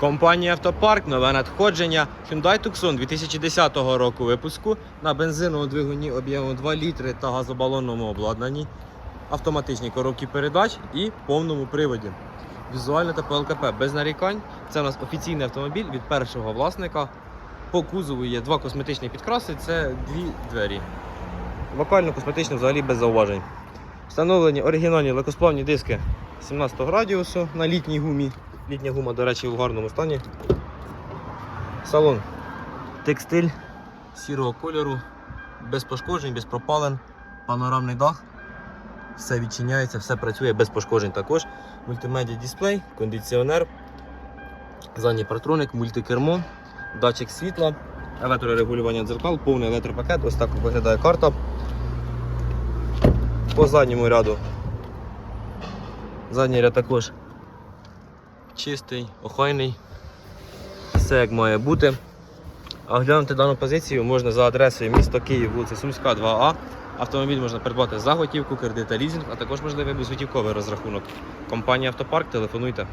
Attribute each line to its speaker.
Speaker 1: Компанія Автопарк, нове надходження Hyundai Tucson 2010 року випуску на бензиновому двигуні об'ємом 2 літри та газобалонному обладнанні, автоматичній коробці передач і повному приводі. Візуально та по ЛКП без нарікань. Це у нас офіційний автомобіль від першого власника. По кузову є два косметичні підкраси, це дві двері. Вокально косметично взагалі без зауважень. Встановлені оригінальні легкосплавні диски 17 радіусу на літній гумі. Літня гума, до речі, в гарному стані. Салон. Текстиль сірого кольору, без пошкоджень, без пропален, панорамний дах. Все відчиняється, все працює без пошкоджень також. Мультимедіа дисплей, кондиціонер, задній партроник, мультикермо, датчик світла, електрорегулювання дзеркал, повний електропакет. Ось так виглядає карта. По задньому ряду. Задній ряд також чистий, охайний. Все як має бути. А глянути дану позицію можна за адресою місто Київ, вулиця Сумська, 2А. Автомобіль можна придбати за готівку, кредит та лізинг, а також можливий безготівковий розрахунок. Компанія Автопарк, телефонуйте.